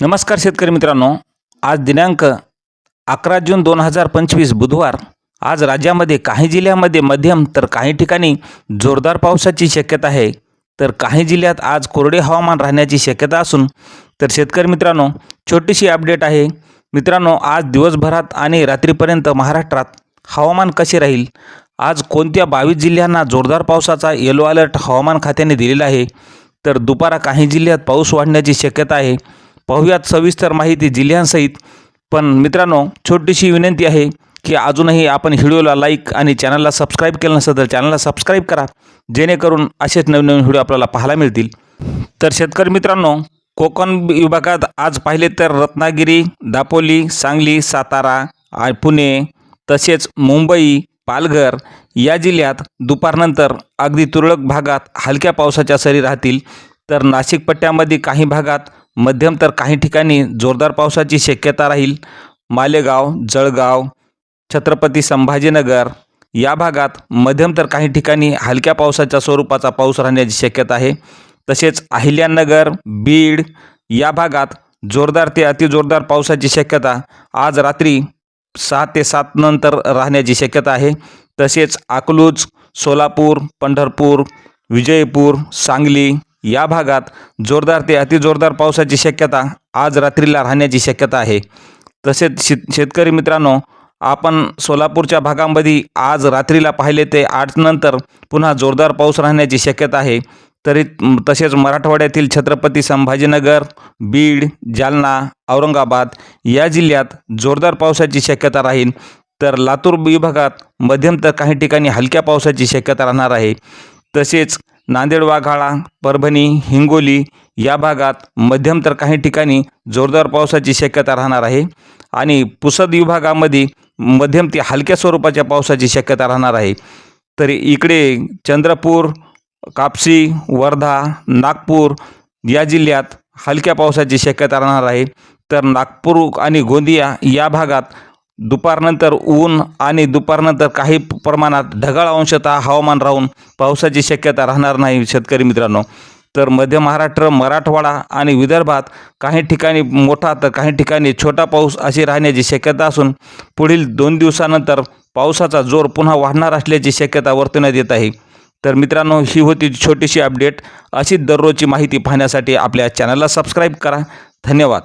नमस्कार शेतकरी मित्रांनो. आज दिनांक अकरा जून दोन हजार पंचवीस बुधवार. आज राज्यामध्ये काही जिल्ह्यामध्ये मध्यम तर काही ठिकाणी जोरदार पावसाची शक्यता आहे. तर काही जिल्ह्यात आज कोरडे हवामान राहण्याची शक्यता असून तर शेतकरी मित्रांनो छोटीशी अपडेट आहे. मित्रांनो आज दिवसभरात आणि रात्रीपर्यंत महाराष्ट्रात हवामान कसे राहील? आज कोणत्या बावीस जिल्ह्यांना जोरदार पावसाचा येलो अलर्ट हवामान खात्याने दिलेला आहे? तर दुपारा काही जिल्ह्यात पाऊस वाढण्याची शक्यता आहे. पाहुयात सविस्तर माहिती जिल्ह्यांसहित. पण मित्रांनो छोटीशी विनंती आहे की अजूनही आपण व्हिडिओला लाईक आणि चॅनलला सबस्क्राईब केलं नसेल तर चॅनलला सबस्क्राईब करा. जेणेकरून असेच नवीन नवीन व्हिडिओ आपल्याला पाहायला मिळतील. तर शेतकरी मित्रांनो कोकण विभागात आज पाहिले तर रत्नागिरी दापोली सांगली सातारा पुणे तसेच मुंबई पालघर या जिल्ह्यात दुपारनंतर अगदी तुरळक भागात हलक्या पावसाच्या सरी राहतील. तर नाशिक पट्ट्यामध्ये काही भागात मध्यम तर काही ठिकाणी जोरदार पावसाची शक्यता राहील. मालेगाव जळगाव छत्रपती संभाजीनगर या भागात मध्यम तर काही ठिकाणी हलक्या पावसाच्या स्वरूपाचा पाऊस राहण्याची शक्यता आहे. तसेच अहिल्यानगर बीड या भागात जोरदार ते अतिजोरदार पावसाची शक्यता आज रात्री सहा ते सात नंतर राहण्याची शक्यता आहे. तसेच अकलूज सोलापूर पंढरपूर विजयपूर सांगली या भागात जोरदार ते अतिजोरदार पावसाची शक्यता आज रात्रीला राहण्याची शक्यता आहे. तसेच शेत शेतकरी मित्रांनो आपण सोलापूरच्या भागामध्ये आज रात्रीला पाहिले ते आठ नंतर पुन्हा जोरदार पाऊस राहण्याची शक्यता आहे. तरी तसेच मराठवाड्यातील छत्रपती संभाजीनगर बीड जालना औरंगाबाद या जिल्ह्यात जोरदार पावसाची शक्यता राहील. तर लातूर विभागात मध्यम तर काही ठिकाणी हलक्या पावसाची शक्यता राहणार आहे. तसेच नांदेड वाघाळा परभणी हिंगोली या भागात मध्यम तर काही ठिकाणी जोरदार पावसाची शक्यता राहणार आहे. आणि पुसद विभागामध्ये मध्यम ते हलक्या स्वरूपाच्या पावसाची शक्यता राहणार आहे. तरी इकडे चंद्रपूर कापसी वर्धा नागपूर या जिल्ह्यात हलक्या पावसाची शक्यता राहणार आहे. तर नागपूर आणि गोंदिया या भागात दुपारनंतर ऊन आणि दुपारनंतर काही प्रमाणात ढगाळ अंशतः हवामान राहून पावसाची शक्यता राहणार नाही शेतकरी मित्रांनो. तर मध्य महाराष्ट्र मराठवाडा आणि विदर्भात काही ठिकाणी मोठा तर काही ठिकाणी छोटा पाऊस अशी राहण्याची शक्यता असून पुढील दोन दिवसानंतर पावसाचा जोर पुन्हा वाढणार असल्याची शक्यता वर्तवण्यात येत आहे. तर मित्रांनो ही होती छोटीशी अपडेट. अशीच दररोजची माहिती पाहण्यासाठी आपल्या चॅनलला सबस्क्राईब करा. धन्यवाद.